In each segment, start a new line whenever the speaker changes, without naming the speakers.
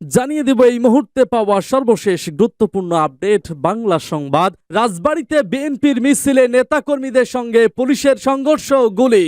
জানিয়ে দেব এই মুহূর্তে পাওয়া সর্বশেষ গুরুত্বপূর্ণ আপডেট বাংলা সংবাদ। রাজবাড়িতে বিএনপির মিছিলে নেতাকর্মীদের সঙ্গে পুলিশের সংঘর্ষ গুলি।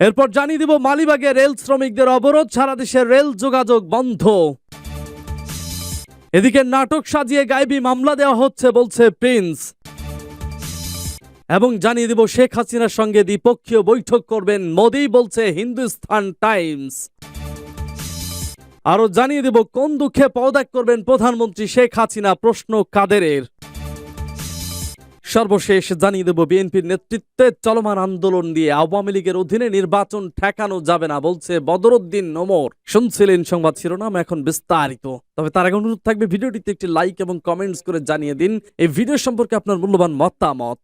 এরপর জানিয়ে দিব মালিবাগে রেল শ্রমিকদের অবরোধ, সারা দেশের রেল যোগাযোগ বন্ধ। এদিকে নাটক সাজিয়ে গায়েবী মামলা দেওয়া হচ্ছে বলছে প্রিন্স। এবং জানিয়ে দিব শেখ হাসিনার সঙ্গে দ্বিপক্ষীয় বৈঠক করবেন মোদি, বলছে হিন্দুস্তান টাইমস। আরও জানিয়ে দেব কোন দুঃখে পদত্যাগ করবেন প্রধানমন্ত্রী শেখ হাসিনা, প্রশ্ন কাদেরের। সর্বশেষ জানিয়ে দেব, বিএনপির নেতৃত্বে চলমান আন্দোলন দিয়ে আওয়ামী লীগের অধীনে নির্বাচন ঠেকানো যাবে না বলছে বদরুদ্দিন নোমর। শুনছিলেন সংবাদ শিরোনাম, এখন বিস্তারিত। তবে তার আগে অনুরোধ থাকবে, ভিডিওটিতে একটি লাইক এবং কমেন্টস করে জানিয়ে দিন এই ভিডিও সম্পর্কে আপনার মূল্যবান মতামত।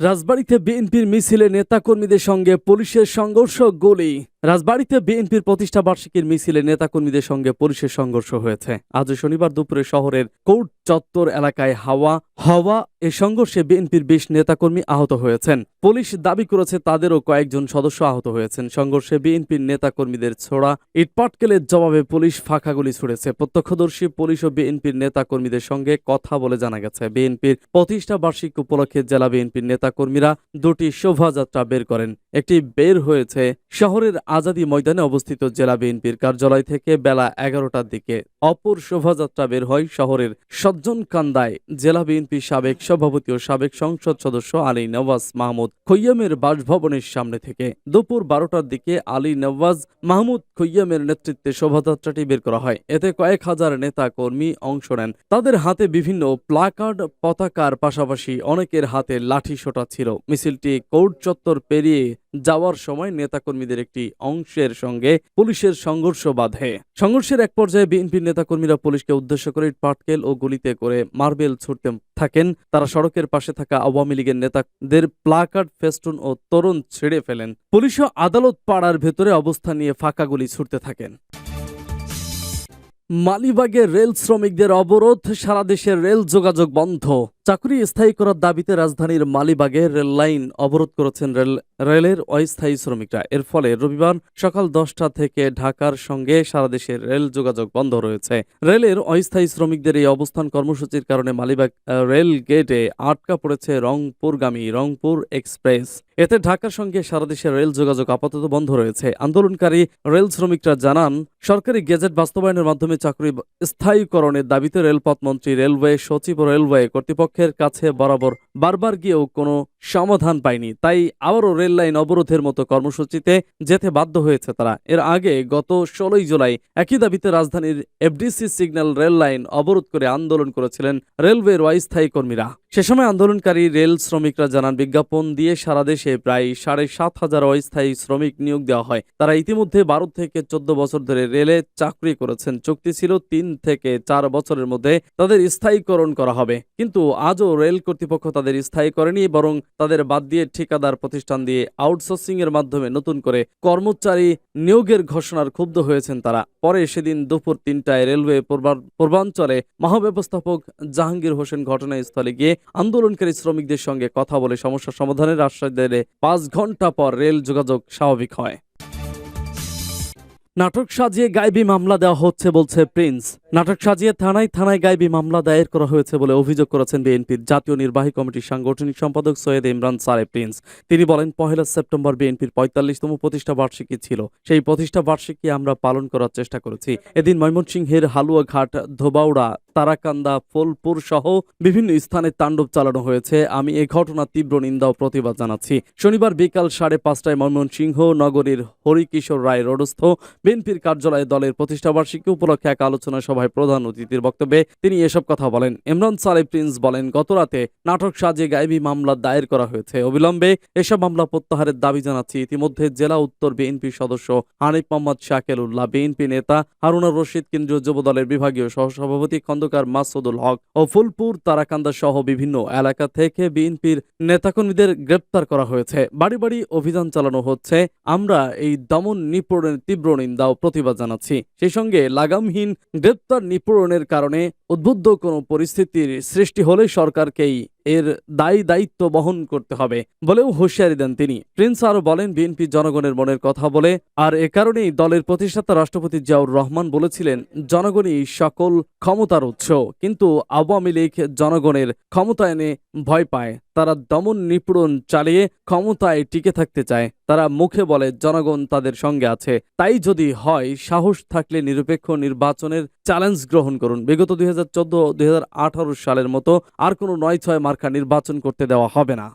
রাজবাড়িতে বিএনপির মিছিলে নেতাকর্মীদের সঙ্গে পুলিশের সংঘর্ষ, গুলি। রাজবাড়িতে বিএনপির প্রতিষ্ঠা বার্ষিকীর মিছিলে নেতাকর্মীদের সঙ্গে পুলিশের সংঘর্ষ হয়েছে। আজ শনিবার দুপুরে শহরের কোর্ট চত্বর এলাকায় হাওয়া হাওয়া এ সংঘর্ষে বিএনপির বিশ নেতাকর্মী আহত হয়েছেন। পুলিশ দাবি করেছে তাদেরও কয়েকজন সদস্য আহত হয়েছেন। সংঘর্ষে বিএনপির নেতাকর্মীদের ছোড়া ইটপাটকেলের জবাবে পুলিশ ফাঁকা গুলি ছুড়েছে। প্রত্যক্ষদর্শী পুলিশ ও বিএনপির নেতাকর্মীদের সঙ্গে কথা বলে জানা গেছে। বিএনপির প্রতিষ্ঠা বার্ষিক উপলক্ষে জেলা বিএনপির নেতাকর্মীরা দুটি শোভাযাত্রা বের করেন। একটি বের হয়েছে শহরের আজাদি ময়দানে অবস্থিত জেলা বিএনপির কার্যালয় থেকে বেলা এগারোটার দিকে অপর শোভাযাত্রা বের হয় শহরের সজ্জনকান্দায় জেলা বিএনপির সাবেক সভাপতি ও সাবেক সংসদ সদস্য আলী নওয়াজ মাহমুদ খৈয়ামের বাসভবনের সামনে থেকে দুপুর বারোটার দিকে আলী নওয়াজ মাহমুদ খৈয়ামের নেতৃত্বে শোভাযাত্রাটি বের করা হয়। এতে কয়েক হাজার নেতা কর্মী অংশ নেন। তাদের হাতে বিভিন্ন প্লাকার্ড পতাকার পাশাপাশি অনেকের হাতে লাঠি সোটা ছিল। মিছিলটি কোর্ট চত্বর পেরিয়ে যাওয়ার সময় নেতাকর্মীদের একটি অংশের সঙ্গে পুলিশের সংঘর্ষ বাধে। সংঘর্ষের এক পর্যায়ে বিএনপির নেতাকর্মীরা পুলিশকে উদ্দেশ্য করে পাটকেল ও গুলিতে করে মার্বেল ছুটতে থাকেন। তারা সড়কের পাশে থাকা আওয়ামী লীগের নেতাদের প্লাকার্ড, ফেস্টুন ও তরুণ ছেড়ে ফেলেন। পুলিশও আদালত পাড়ার ভেতরে অবস্থান নিয়ে ফাঁকা গুলি ছুটতে থাকেন। মালিবাগে রেল শ্রমিকদের অবরোধ, সারা দেশের রেল যোগাযোগ বন্ধ। চাকরি স্থায়ী করার দাবিতে রাজধানীর মালিবাগে রেল লাইন অবরোধ করেছেন রেল, রেলের অস্থায়ী শ্রমিকরা। এর ফলে রবিবার সকাল দশটা থেকে ঢাকার সঙ্গে সারা দেশের রেল যোগাযোগ বন্ধ রয়েছে। রেলের অস্থায়ী শ্রমিকদের এই অবস্থান কর্মসূচির কারণে মালিবাগ রেল গেটে আটকা পড়েছে রংপুরগামী রংপুর এক্সপ্রেস। এতে ঢাকার সঙ্গে সারা দেশের রেল যোগাযোগ আপাতত বন্ধ রয়েছে। আন্দোলনকারী রেল শ্রমিকরা জানান, সরকারি গেজেট বাস্তবায়নের মাধ্যমে চাকরি স্থায়ীকরণের দাবিতে রেলপথ মন্ত্রী রেলওয়ে সচিব ও রেলওয়ে কর্তৃপক্ষের কাছে বরাবর বারবার গিয়েও কোনো সমাধান পায়নি। তাই আবারও রেল লাইন অবরোধের মতো কর্মসূচিতে যেতে বাধ্য হয়েছে তারা। এর আগে গত ষোলোই জুলাই একই দাবিতে রাজধানীর এফডিসি সিগন্যাল রেল লাইন অবরোধ করে আন্দোলন করেছিলেন রেলওয়ের অস্থায়ী কর্মীরা। সে সময় আন্দোলনকারী রেল শ্রমিকরা জানান, বিজ্ঞাপন দিয়ে সারা দেশে প্রায় সাড়ে সাত হাজার অস্থায়ী শ্রমিক নিয়োগ দেওয়া হয়। তারা ইতিমধ্যে বারো থেকে চোদ্দ বছর ধরে রেলে চাকরি করেছেন। চুক্তি ছিল তিন থেকে চার বছরের মধ্যে তাদের স্থায়ীকরণ করা হবে। কিন্তু আজও রেল কর্তৃপক্ষ তাদের স্থায়ী করেনি, বরং তাদের বাদ দিয়ে ঠিকাদার প্রতিষ্ঠান দিয়ে আউটসোর্সিংয়ের মাধ্যমে নতুন করে কর্মচারী নিয়োগের ঘোষণার ক্ষুব্ধ হয়েছেন তারা। পরে সেদিন দুপুর তিনটায় রেলওয়ে পূর্বা- পূর্বাঞ্চলে মহাব্যবস্থাপক জাহাঙ্গীর হোসেন ঘটনাস্থলে গিয়ে আন্দোলনকারী শ্রমিকদের সঙ্গে কথা বলে সমস্যা সমাধানের আশ্বাস দিলে পাঁচ ঘণ্টা পর রেল যোগাযোগ স্বাভাবিক হয়। নাটক সাজিয়ে গাইবি মামলা দেওয়া হচ্ছে বলছে প্রিন্স। নাটক সাজিয়ে থানায় থানায় গাইবি মামলা দায়ের করা হয়েছে বলে অভিযোগ করেছেন বিএনপির জাতীয় নির্বাহী কমিটির সাংগঠনিক সম্পাদক সৈয়দ ইমরান সারে প্রিন্স। তিনি বলেন, পহেলা সেপ্টেম্বর বিএনপির পঁয়তাল্লিশতম প্রতিষ্ঠা বার্ষিকী ছিল। সেই প্রতিষ্ঠা বার্ষিকী আমরা পালন করার চেষ্টা করেছি। এদিন ময়মনসিংহের হালুয়াঘাট ধোবাউড়া তারাকান্দা, ফুলপুর সহ বিভিন্ন স্থানে তাণ্ডব চালানো হয়েছে। আমি এ ঘটনার তীব্র নিন্দা ও প্রতিবাদ জানাচ্ছি। শনিবার বিকাল সাড়ে পাঁচটায় ময়মনসিংহ নগরীর হরিকিশোর রায় রোডস্থ বিএনপির কার্যালয়ে দলের প্রতিষ্ঠাবার্ষিকী উপলক্ষে এক আলোচনা সভায় প্রধান অতিথির বক্তব্যে তিনি এসব কথা বলেন। ইমরান সালে প্রিন্স বলেন গতরাতে নাটক সাজিয়ে গায়েবী মামলা দায়ের করা হয়েছে। অবিলম্বে এসব মামলা প্রত্যাহারের দাবি জানাচ্ছি। ইতিমধ্যে জেলা উত্তর বিএনপির সদস্য হানিফ মোহাম্মদ শাকেল উল্লাহ বিএনপি নেতা হারুনার রশিদ, কেন্দ্রীয় যুব দলের বিভাগীয় সহসভাপতি খন্দকার মাসুদুল হক ও ফুলপুর তারাকান্দা সহ বিভিন্ন এলাকা থেকে বিএনপির নেতাকর্মীদের গ্রেপ্তার করা হয়েছে। বাড়ি বাড়ি অভিযান চালানো হচ্ছে। আমরা এই দমন নিপূরণের তীব্র নিন্দা ও প্রতিবাদ জানাচ্ছি। সেই সঙ্গে লাগামহীন গ্রেপ্তার নিপূরণের কারণে উদ্বুদ্ধ কোনো পরিস্থিতির সৃষ্টি হলে সরকারকেই এর দায়ী দায়িত্ব বহন করতে হবে বলেও হুঁশিয়ারি দেন তিনি। প্রিন্স আরও বলেন, বিএনপি জনগণের মনের কথা বলে, আর এ কারণেই দলের প্রতিষ্ঠাতা রাষ্ট্রপতি জিয়াউর রহমান বলেছিলেন, জনগণই সকল ক্ষমতার উৎস। কিন্তু আওয়ামী লীগ জনগণের ক্ষমতায়নে ভয় পায়। তারা দমন নিপুড়ন চালিয়ে ক্ষমতায় টিকে থাকতে চায়। তারা মুখে বলে, জনগণ তাদের সঙ্গে আছে। তাই যদি হয়, সাহস থাকলে নিরপেক্ষ নির্বাচনের চ্যালেঞ্জ গ্রহণ করুন। বিগত দুই হাজার চোদ্দ, দুই সালের মতো আর কোনো নয় ছয় মার্কা নির্বাচন করতে দেওয়া হবে না।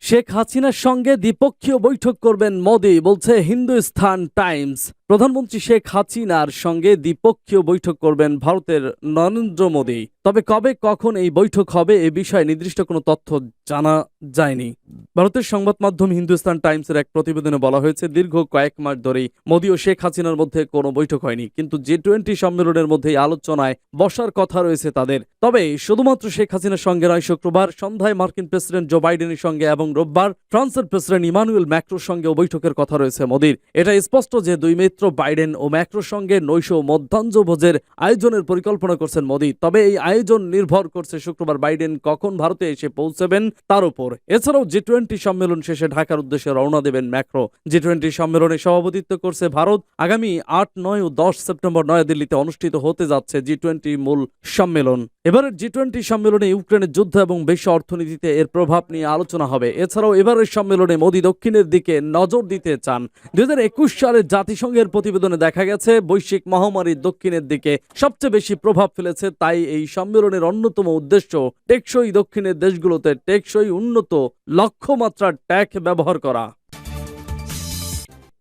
শেখ হাসিনার সঙ্গে দ্বিপক্ষীয় বৈঠক করবেন মোদি, বলছে হিন্দুস্থান টাইমস। প্রধানমন্ত্রী শেখ হাসিনার সঙ্গে দ্বিপক্ষীয় বৈঠক করবেন ভারতের নরেন্দ্র মোদী। তবে কবে কখন এই বৈঠক হবে এ বিষয়ে নির্দিষ্ট কোনো তথ্য জানা যায়নি। ভারতের সংবাদ মাধ্যম হিন্দুস্তান টাইমসের এক প্রতিবেদনে বলা হয়েছে, দীর্ঘ কয়েক মাস ধরেই মোদী ও শেখ হাসিনার মধ্যে কোনো বৈঠক হয়নি। কিন্তু জি টোয়েন্টি সম্মেলনের মধ্যেই আলোচনায় বসার কথা রয়েছে তাদের। তবে শুধুমাত্র শেখ হাসিনার সঙ্গে নয়, শুক্রবার সন্ধ্যায় মার্কিন প্রেসিডেন্ট জো বাইডেনের সঙ্গে এবং রোববার ফ্রান্সের প্রেসিডেন্ট ইমানুয়েল ম্যাক্রোর সঙ্গে বৈঠকের কথা রয়েছে মোদীর। এটা স্পষ্ট যে দুই মিত্র বাইডেন ও ম্যাক্রোর সঙ্গে নৈশ মধ্যাহ্ন ভোজের আয়োজনের পরিকল্পনা করছেন মোদী। তবে এই আয়োজন নির্ভর করছে শুক্রবার বাইডেন কখন ভারতে এসে পৌঁছবেন তার উপর। এছাড়াও জি টোয়েন্টি সম্মেলন শেষে ঢাকার উদ্দেশ্যে রওনা দেবেন ম্যাক্রো। জি টোয়েন্টি সম্মেলনে সভাপতিত্ব করছে ভারত। আগামী আট, নয় ও দশ সেপ্টেম্বর নয়াদিল্লিতে অনুষ্ঠিত হতে যাচ্ছে জি টোয়েন্টি মূল সম্মেলন। এবারের জি টোয়েন্টি সম্মেলনে ইউক্রেনের যুদ্ধ এবং বিশ্ব অর্থনীতিতে এর প্রভাব নিয়ে আলোচনা হবে। এছাড়াও এবারের সম্মেলনে মোদী দক্ষিণের দিকে নজর দিতে চান। দুই হাজার একুশ সালে জাতিসংঘের প্রতিবেদনে দেখা গেছে, বৈশ্বিক মহামারী দক্ষিণের দিকে সবচেয়ে বেশি প্রভাব ফেলেছে, তাই এই সম্মেলনের অন্যতম উদ্দেশ্য টেকসই দক্ষিণের দেশগুলোতে টেকসই উন্নত লক্ষ্যমাত্রার ট্যাক ব্যবহার করা।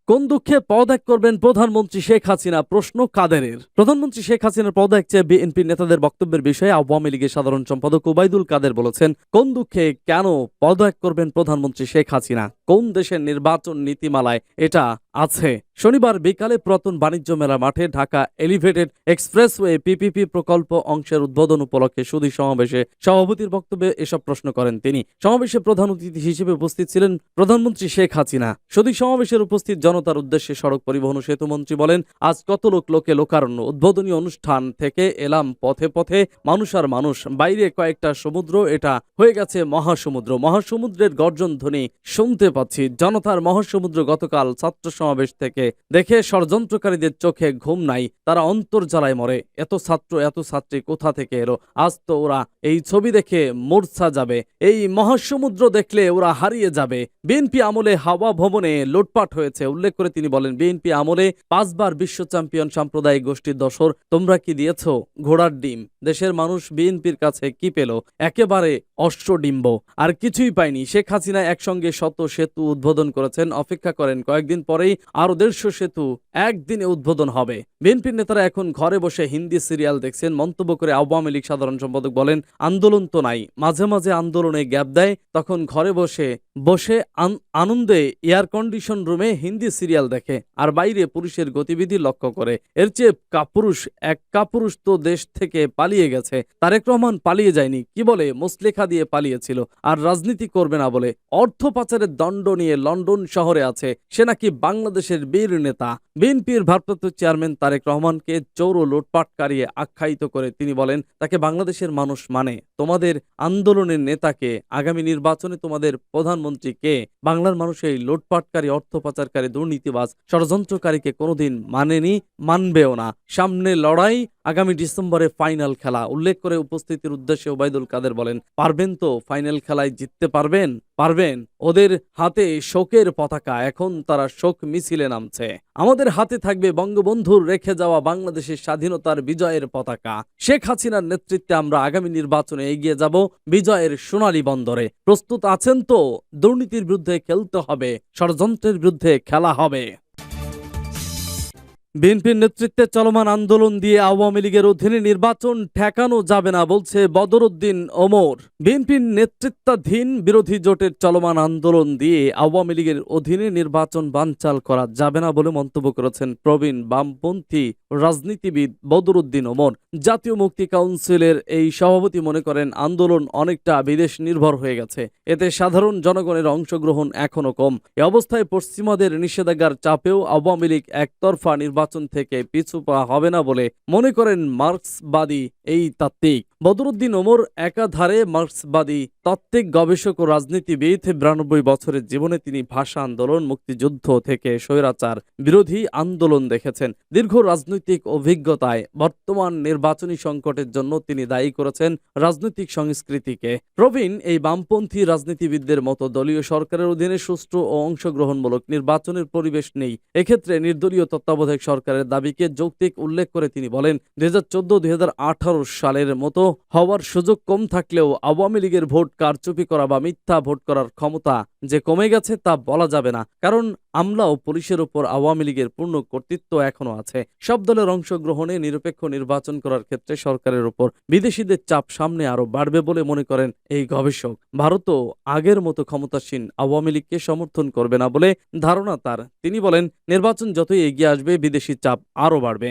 কোন দুঃখে পদত্যাগ করবেন প্রধানমন্ত্রী শেখ হাসিনা? প্রশ্ন কাদেরের। প্রধানমন্ত্রী শেখ হাসিনার পদত্যাগ চেয়ে বিএনপি নেতাদের বক্তব্যের বিষয়ে আওয়ামী লীগের সাধারণ সম্পাদক ওবায়দুল কাদের বলেছেন, কোন দুঃখে কেন পদত্যাগ করবেন প্রধানমন্ত্রী শেখ হাসিনা? কোন দেশের নির্বাচন নীতিমালায় এটা আছে? শনিবার বিকালে পুরাতন বাণিজ্য মেলা মাঠে ঢাকা এলিভেটেড এক্সপ্রেসওয়ে পিপিপি প্রকল্প অংশের উদ্বোধন উপলক্ষে সুধী সমাবেশে সভাপতির বক্তব্যে এসব প্রশ্ন করেন তিনি। সমাবেশে প্রধান অতিথি হিসেবে উপস্থিত ছিলেন প্রধানমন্ত্রী শেখ হাসিনা। সুধী সমাবেশের উপস্থিত জনতার উদ্দেশ্যে সড়ক পরিবহন ও সেতু মন্ত্রী বলেন, আজ কত লোক লোকে লোকারণ্য। উদ্বোধনী অনুষ্ঠান থেকে এলাম পথে পথে। মানুষ আর মানুষ, বাইরে কয়েকটা সমুদ্র, এটা হয়ে গেছে মহাসমুদ্র। মহাসমুদ্রের গর্জন ধ্বনি শুনতে পাচ্ছি। জনতার মহাসমুদ্র গতকাল ছাত্র সমাবেশ থেকে দেখে ষড়যন্ত্রকারীদের চোখে ঘুম নাই, তারা অন্তর্জালায় মরে। এত ছাত্র, এত ছাত্রী কোথা থেকে এলো? আজ তো ওরা এই ছবি দেখে মূর্ছা যাবে। এই মহাসমুদ্র দেখলে ওরা হারিয়ে যাবে। বিএনপি আমলে হাওয়া ভবনে লুটপাট হয়েছে, উল্লেখ করে তিনি বলেন বিএনপি আমলে পাঁচবার বিশ্ব চ্যাম্পিয়ন সাম্প্রদায়িক গোষ্ঠীর দশর তোমরা কি দিয়েছ? ঘোড়ার ডিম। দেশের মানুষ বিএনপির কাছে কি পেল? একেবারে অষ্টডিম্ব আর কিছুই পায়নি। শেখ হাসিনা একসঙ্গে শত সেতু উদ্বোধন করেছেন, অপেক্ষা করেন। কয়েকদিন পরেই আরও দেড়শো সেতু একদিনে উদ্বোধন হবে। বিএনপির নেতারা এখন ঘরে বসে হিন্দি সিরিয়াল দেখছেন। মন্তব্য করে আওয়ামী লীগ সাধারণ সম্পাদক বলেন, আন্দোলন তো নাই। মাঝে মাঝে আন্দোলনে গ্যাপ দেয়, তখন ঘরে বসে বসে আনন্দে এয়ার কন্ডিশন রুমে হিন্দি সিরিয়াল দেখে আর বাইরে পুরুষের গতিবিধি লক্ষ্য করে। এর চেয়ে কাপুরুষ, এক কাপুরুষ তো দেশ থেকে পালিয়ে গেছে। তারেক রহমান পালিয়ে যায়নি, কি বলে মুসলেখা দিয়ে পালিয়েছিল। আর রাজনীতি করবে না বলে অর্থ পাচারের দণ্ড নিয়ে লন্ডন শহরে আছে। সে নাকি বাংলাদেশের বীর নেতা, বিএনপির ভারপ্রাপ্ত চেয়ারম্যান তারেক রহমানকে চৌর লোটপাটকারিয়ে আখ্যায়িত করে তিনি বলেন, তাকে বাংলাদেশের মানুষ মানে। তোমাদের আন্দোলনের নেতাকে, আগামী নির্বাচনে তোমাদের প্রধানমন্ত্রী কে বাংলার মানুষ এই লোটপাটকারী, অর্থ পাচারকারী, দুর্নীতিবাজ, ষড়যন্ত্রকারীকে কোনোদিন মানেনি, মানবেও না। সামনে লড়াই আগামী ডিসেম্বরে ফাইনাল খেলা। উল্লেখ করে উপস্থিতির উদ্দেশ্যে ওবায়দুল কাদের বলেন, পারবেন তো ফাইনাল খেলায় জিততে পারবেন? পারবেন। ওদের হাতে শোকের পতাকা, এখন তারা শোক মিছিলে নামছে। আমাদের হাতে থাকবে বঙ্গবন্ধুর রেখে যাওয়া বাংলাদেশের স্বাধীনতার বিজয়ের পতাকা। শেখ হাসিনার নেতৃত্বে আমরা আগামী নির্বাচনে এগিয়ে যাব বিজয়ের সোনালী বন্দরে। প্রস্তুত আছেন তো? দুর্নীতির বিরুদ্ধে খেলতে হবে, ষড়যন্ত্রের বিরুদ্ধে খেলা হবে। বিএনপির নেতৃত্বে চলমান আন্দোলন দিয়ে আওয়ামী লীগের অধীনে নির্বাচন ঠেকানো যাবে না বলছে বদরুদ্দিন ওমর। বিএনপির নেতৃত্বাধীন বিরোধী জোটের চলমান আন্দোলন দিয়ে আওয়ামী লীগের অধীনে নির্বাচন বানচাল করা যাবে না বলে মন্তব্য করেছেন প্রবীণ বামপন্থী রাজনীতিবিদ বদরুদ্দিন ওমর। জাতীয় মুক্তি কাউন্সিলের এই সভাপতি মনে করেন, আন্দোলন অনেকটা বিদেশ নির্ভর হয়ে গেছে। এতে সাধারণ জনগণের অংশগ্রহণ এখনও কম। এ অবস্থায় পশ্চিমাদের নিষেধাজ্ঞার চাপেও আওয়ামী লীগ একতরফা নির্বাচন থেকে পিছু পা হবে না বলে মনে করেন মার্ক্সবাদী এই তাত্ত্বিক। বদরুদ্দিন ওমর একাধারে মার্ক্সবাদী তাত্ত্বিক, গবেষক ও রাজনীতিবিদ। বিরানব্বই বছরের জীবনে তিনি ভাষা আন্দোলন, মুক্তিযুদ্ধ থেকে স্বৈরাচার বিরোধী আন্দোলন দেখেছেন। দীর্ঘ রাজনৈতিক অভিজ্ঞতায় বর্তমান নির্বাচনী সংকটের জন্য তিনি দায়ী করেছেন রাজনৈতিক সংস্কৃতিকে। প্রবীণ এই বামপন্থী রাজনীতিবিদদের মতো দলীয় সরকারের অধীনে সুষ্ঠু ও অংশগ্রহণমূলক নির্বাচনের পরিবেশ নেই। এক্ষেত্রে নির্দলীয় তত্ত্বাবধায়ক সরকারের দাবিকে যৌক্তিক উল্লেখ করে তিনি বলেন, দুই হাজার চোদ্দ সালের মতো হওয়ার সুযোগ কম থাকলেও আওয়ামী লীগের ভোট কারচুপি করা বা মিথ্যা ভোট করার ক্ষমতা যে কমে গেছে তা বলা যাবে না, কারণ আমলা ও পুলিশের উপর আওয়ামী লীগের পূর্ণ কর্তৃত্ব এখনও আছে। সব দলের অংশগ্রহণে নিরপেক্ষ নির্বাচন করার ক্ষেত্রে সরকারের উপর বিদেশিদের চাপ সামনে আরও বাড়বে বলে মনে করেন এই গবেষক। ভারতও আগের মতো ক্ষমতাসীন আওয়ামী লীগকে সমর্থন করবে না বলে ধারণা তার। তিনি বলেন, নির্বাচন যতই এগিয়ে আসবে, বিদেশি চাপ আরও বাড়বে।